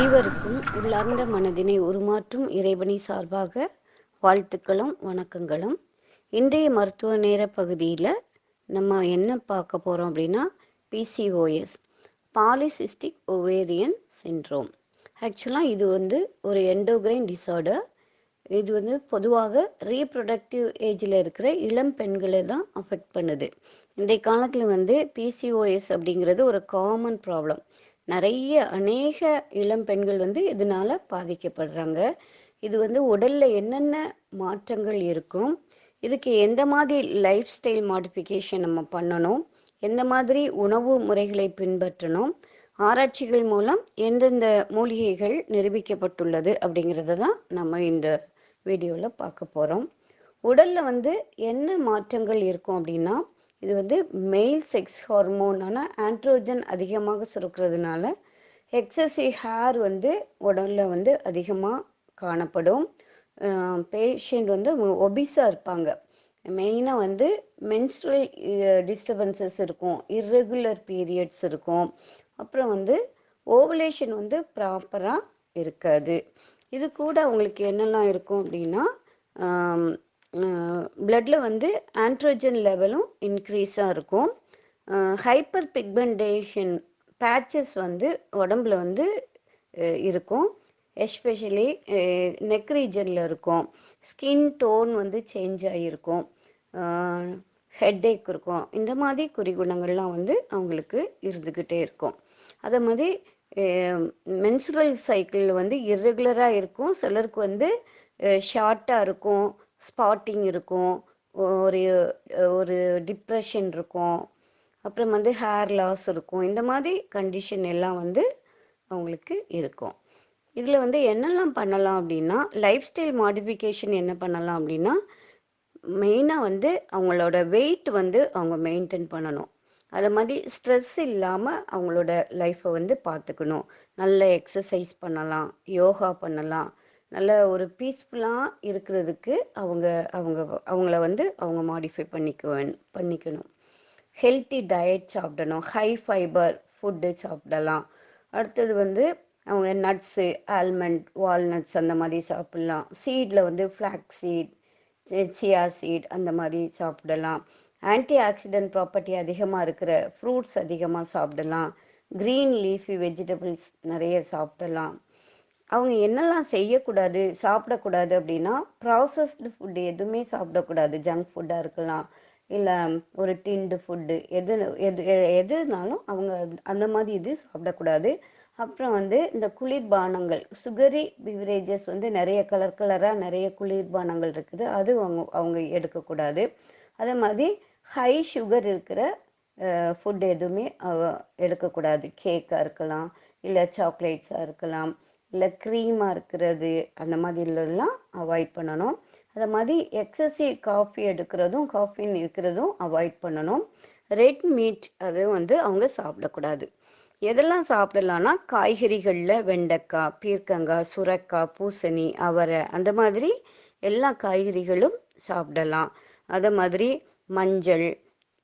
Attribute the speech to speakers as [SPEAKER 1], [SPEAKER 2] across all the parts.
[SPEAKER 1] அனைவருக்கும் உள்ளார்ந்த மனதினை உருமாற்றும் இறைவனை சார்பாக வாழ்த்துக்களும் வணக்கங்களும். இன்றைய மருத்துவ நேர பகுதியில் நம்ம என்ன பார்க்க போகிறோம் அப்படின்னா பிசிஓஎஸ் பாலிசிஸ்டிக் ஒவேரியன் சின்ட்ரோம் ஆக்சுவலாக இது வந்து ஒரு எண்டோகிரைன் டிசார்டர் இது வந்து பொதுவாக ரீப்ரொடக்டிவ் ஏஜில் இருக்கிற இளம் பெண்களை தான் அஃபெக்ட் பண்ணுது. இன்றைய காலத்தில் வந்து பிசிஓஎஸ் அப்படிங்கிறது ஒரு காமன் ப்ராப்ளம் நிறைய அநேக இளம் பெண்கள் வந்து இதனால் பாதிக்கப்படுறாங்க. இது வந்து உடலில் என்னென்ன மாற்றங்கள் இருக்கும் இதுக்கு எந்த மாதிரி லைஃப் ஸ்டைல் மாடிஃபிகேஷன் நம்ம பண்ணணும் எந்த மாதிரி உணவு முறைகளை பின்பற்றணும் ஆராய்ச்சிகள் மூலம் எந்தெந்த மூலிகைகள் நிரூபிக்கப்பட்டுள்ளது அப்படிங்கிறத தான் நம்ம இந்த வீடியோவில் பார்க்க போகிறோம் உடலில் வந்து என்ன மாற்றங்கள் இருக்கும் அப்படின்னா இது வந்து மெயில் செக்ஸ் ஹார்மோனான ஆண்ட்ரோஜன் அதிகமாக சுரக்கிறதுனால எக்ஸசிவ் ஹேர் வந்து உடலில் வந்து அதிகமாக காணப்படும். பேஷண்ட் வந்து ஒபிஸாக இருப்பாங்க. மெயினாக வந்து மென்ஸ்ட்ரல் டிஸ்டர்பன்சஸ் இருக்கும். இர்ரெகுலர் பீரியட்ஸ் இருக்கும். அப்புறம் வந்து ஓவலேஷன் வந்து ப்ராப்பராக இருக்காது. இது கூட அவங்களுக்கு என்னெல்லாம் இருக்கும் அப்படின்னா பிளட்டில் வந்து ஆண்ட்ரோஜன் லெவலும் இன்க்ரீஸாக இருக்கும். ஹைப்பர் பிக்மெண்டேஷன் பேச்சஸ் வந்து உடம்புல வந்து இருக்கும். எஸ்பெஷலி நெக் ரீஜனில் இருக்கும். ஸ்கின் டோன் வந்து சேஞ்ச் ஆகியிருக்கும் ஹெட்டேக் இருக்கும். இந்த மாதிரி குறிகுணங்கள்லாம் வந்து அவங்களுக்கு இருந்துக்கிட்டே இருக்கும். அதே மாதிரி மென்சுரல் சைக்கிள் வந்து இர்ரெகுலராக இருக்கும். சிலருக்கு வந்து ஷார்ட்டாக இருக்கும். ஸ்பாட்டிங் இருக்கும். ஒரு ஒரு டிப்ரெஷன் இருக்கும். அப்புறம் வந்து ஹேர் லாஸ் இருக்கும். இந்த மாதிரி கண்டிஷன் எல்லாம் வந்து அவங்களுக்கு இருக்கும். இதில் வந்து என்னெல்லாம் பண்ணலாம் அப்படின்னா லைஃப் ஸ்டைல் மாடிஃபிகேஷன் என்ன பண்ணலாம் அப்படின்னா மெயினாக வந்து அவங்களோட வெயிட் வந்து அவங்க மெயின்டைன் பண்ணணும். அது மாதிரி ஸ்ட்ரெஸ் இல்லாமல் அவங்களோட லைஃப்பை வந்து பார்த்துக்கணும். நல்ல எக்ஸசைஸ் பண்ணலாம் யோகா பண்ணலாம் நல்ல ஒரு பீஸ்ஃபுல்லாக இருக்கிறதுக்கு அவங்க அவங்க அவங்கள வந்து அவங்க மாடிஃபை பண்ணிக்க பண்ணிக்கணும். ஹெல்த்தி டயட் சாப்பிடணும். ஹை ஃபைபர் ஃபுட்டு சாப்பிடலாம். அடுத்தது வந்து அவங்க நட்ஸு ஆல்மண்ட் வால்நட்ஸ் அந்த மாதிரி சாப்பிட்லாம். சீடில் வந்து ஃப்ளாக் சீட் சியா சீட் அந்த மாதிரி சாப்பிடலாம். ஆன்டி ஆக்சிடென்ட் ப்ராப்பர்ட்டி அதிகமாக இருக்கிற ஃப்ரூட்ஸ் அதிகமாக சாப்பிடலாம். க்ரீன் லீஃபி வெஜிடபிள்ஸ் நிறைய சாப்பிடலாம். அவங்க என்னெல்லாம் செய்யக்கூடாது சாப்பிடக்கூடாது அப்படின்னா ப்ராசஸ்டு ஃபுட்டு எதுவுமே சாப்பிடக்கூடாது. ஜங்க் ஃபுட்டாக இருக்கலாம். இல்லை ஒரு டிண்டு ஃபுட்டு எது எது எதுனாலும் அவங்க அந்த மாதிரி இது சாப்பிடக்கூடாது. அப்புறம் வந்து இந்த குளிர்பானங்கள் சுகரி பிவரேஜஸ் வந்து நிறைய கலர் கலராக நிறைய குளிர்பானங்கள் இருக்குது. அது அவங்க அவங்க எடுக்கக்கூடாது. அதே மாதிரி ஹை சுகர் இருக்கிற ஃபுட் எதுவுமே எடுக்கக்கூடாது. கேக்காக இருக்கலாம் இல்லை சாக்லேட்ஸாக இருக்கலாம். இல்லை க்ரீமாக இருக்கிறது அந்த மாதிரிலாம் அவாய்ட் பண்ணணும். அதை மாதிரி எக்ஸசிவ் காஃபி எடுக்கிறதும் காஃபின் இருக்கிறதும் அவாய்ட் பண்ணணும். ரெட் மீட் அது வந்து அவங்க சாப்பிடக்கூடாது. எதெல்லாம் சாப்பிடலான்னா காய்கறிகளில் வெண்டைக்காய் பீர்க்கங்காய் சுரக்காய் பூசணி அவரை அந்த மாதிரி எல்லா காய்கறிகளும் சாப்பிடலாம். அதை மாதிரி மஞ்சள்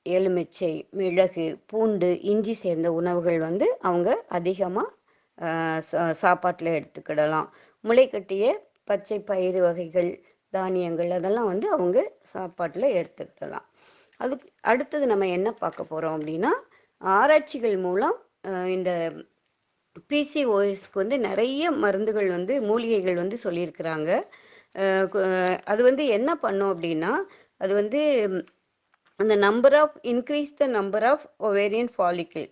[SPEAKER 1] எலுமிச்சை மிளகு பூண்டு இஞ்சி சேர்ந்த உணவுகள் வந்து அவங்க அதிகமாக சாப்பாட்டில் எடுத்துக்கிடலாம். முளைக்கட்டிய பச்சை பயிறு வகைகள் தானியங்கள் அதெல்லாம் வந்து அவங்க சாப்பாட்டில் எடுத்துக்கிடலாம். அதுக்கு அடுத்தது நம்ம என்ன பார்க்க போகிறோம் அப்படின்னா ஆராய்ச்சிகள் மூலம் இந்த பிசிஓஎஸ்க்கு வந்து நிறைய மருந்துகள் வந்து மூலிகைகள் வந்து சொல்லியிருக்கிறாங்க. அது வந்து என்ன பண்ணும் அப்படின்னா அது வந்து அந்த number of increase the number of ovarian follicle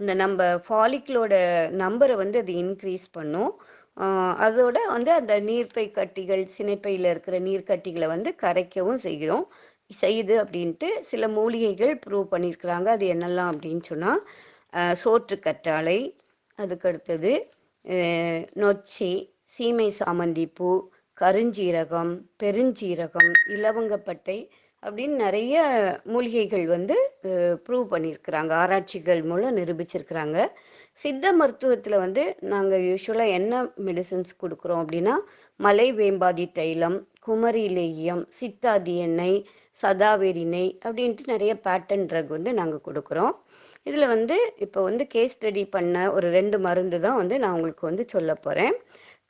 [SPEAKER 1] இந்த நம்ம ஃபாலிக்கிளோட நம்பரை வந்து அது இன்க்ரீஸ் பண்ணும். அதோட வந்து அந்த நீர்ப்பை கட்டிகள் சினைப்பையில் இருக்கிற நீர்க்கட்டிகளை வந்து கரைக்கவும் செய்கிறோம். செய்யுது அப்படின்ட்டு சில மூலிகைகள் ப்ரூவ் பண்ணியிருக்கிறாங்க. அது என்னெல்லாம் அப்படின்னு சொன்னால் சோற்று கற்றாழை அதுக்கடுத்தது நொச்சி சீமை சாமந்தி பூ கருஞ்சீரகம் பெருஞ்சீரகம் இலவங்கப்பட்டை அப்படின்னு நிறைய மூலிகைகள் வந்து ப்ரூவ் பண்ணியிருக்கிறாங்க. ஆராய்ச்சிகள் மூலம் நிரூபிச்சிருக்கிறாங்க. சித்த மருத்துவத்தில் வந்து நாங்கள் யூஸ்வலாக என்ன மெடிசன்ஸ் கொடுக்குறோம் அப்படின்னா மலை வேம்பாதி தைலம் குமரி லேகியம் சித்தாதி எண்ணெய் சதாவேரி நெய் அப்படின்ட்டு நிறைய பேட்டன் ட்ரக் வந்து நாங்கள் கொடுக்குறோம். இதில் வந்து இப்போ வந்து கேஸ் ஸ்டடி பண்ண ஒரு ரெண்டு மருந்து தான் வந்து நான் உங்களுக்கு வந்து சொல்ல போகிறேன்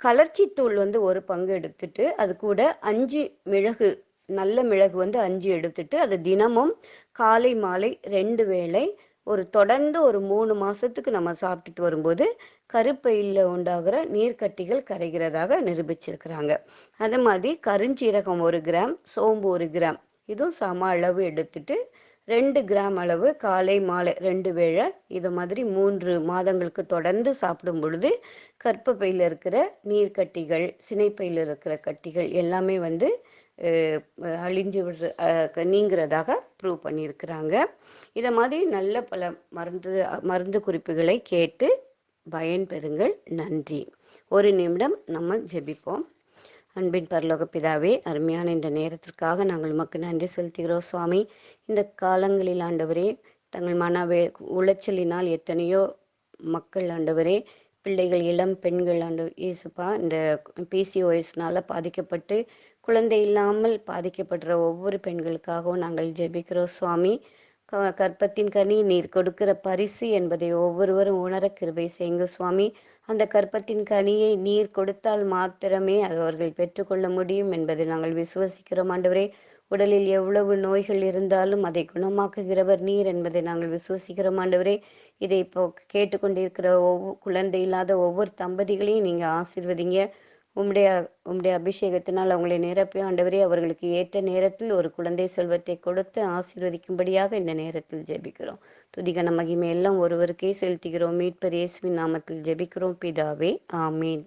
[SPEAKER 1] கலர்ச்சித்தூள் வந்து ஒரு பங்கு எடுத்துட்டு அது கூட அஞ்சு மிளகு நல்ல மிளகு வந்து அஞ்சு எடுத்துட்டு அது தினமும் காலை மாலை ரெண்டு வேளை ஒரு தொடர்ந்து ஒரு மூணு மாதத்துக்கு நம்ம சாப்பிட்டுட்டு வரும்போது கருப்பையில் உண்டாகிற நீர்க்கட்டிகள் கரைகிறதாக நிரூபிச்சிருக்கிறாங்க. அது மாதிரி கருஞ்சீரகம் ஒரு கிராம் சோம்பு ஒரு கிராம் இதுவும் சம அளவு எடுத்துட்டு ரெண்டு கிராம் அளவு காலை மாலை ரெண்டு வேளை இது மாதிரி மூன்று மாதங்களுக்கு தொடர்ந்து சாப்பிடும் பொழுது கற்பப்பையில் இருக்கிற நீர்க்கட்டிகள் சினைப்பையில் இருக்கிற கட்டிகள் எல்லாமே வந்து அழிஞ்சு விடுற நீங்கிறதாக ப்ரூவ் பண்ணியிருக்கிறாங்க. இதை மாதிரி நல்ல பல மருந்து மருந்து குறிப்புகளை கேட்டு பயன்பெறுங்கள். நன்றி. ஒரு நிமிடம் நம்ம ஜெபிப்போம். அன்பின் பரலோக பிதாவே அருமையான இந்த நேரத்திற்காக நாங்கள் உமக்கு நன்றி செலுத்துகிறோம். சுவாமி இந்த காலங்களில் ஆண்டவரே தங்கள் மனவே உளைச்சலினால் எத்தனையோ மக்கள் ஆண்டவரே பிள்ளைகள் இளம் பெண்கள் ஆண்டு இயேசுப்பா இந்த பிசிஓஎஸ்னால் பாதிக்கப்பட்டு குழந்தை இல்லாமல் பாதிக்கப்படுற ஒவ்வொரு பெண்களுக்காகவும் நாங்கள் ஜெபிக்கிறோம் சுவாமி. கற்பத்தின் கனி நீர் கொடுக்கிற பரிசு என்பதை ஒவ்வொருவரும் உணர கிருபை செய்யுங்க சுவாமி. அந்த கற்பத்தின் கனியை நீர் கொடுத்தால் மாத்திரமே அது அவர்கள் பெற்றுக்கொள்ள முடியும் என்பதை நாங்கள் விசுவசிக்கிறோம் ஆண்டவரே. உடலில் எவ்வளவு நோய்கள் இருந்தாலும் அதை குணமாக்குகிறவர் நீர் என்பதை நாங்கள் விசுவசிக்கிறோம் ஆண்டவரே. இதை இப்போ கேட்டுக்கொண்டிருக்கிற ஒவ்வொரு குழந்தை இல்லாத ஒவ்வொரு தம்பதிகளையும் நீங்கள் ஆசிர்வதிங்க. உம்முடைய உம்முடைய அபிஷேகத்தினால் அவங்களை நிரப்பி ஆண்டவரே அவர்களுக்கு ஏற்ற நேரத்தில் ஒரு குழந்தை செல்வத்தை கொடுத்து ஆசீர்வதிக்கும்படியாக இந்த நேரத்தில் ஜெபிக்கிறோம். துதிகன மகிமை எல்லாம் ஒருவருக்கே செலுத்துகிறோம். மீட்பர் இயேசுவின் நாமத்தில் ஜெபிக்கிறோம். பிதாவே ஆமீன்.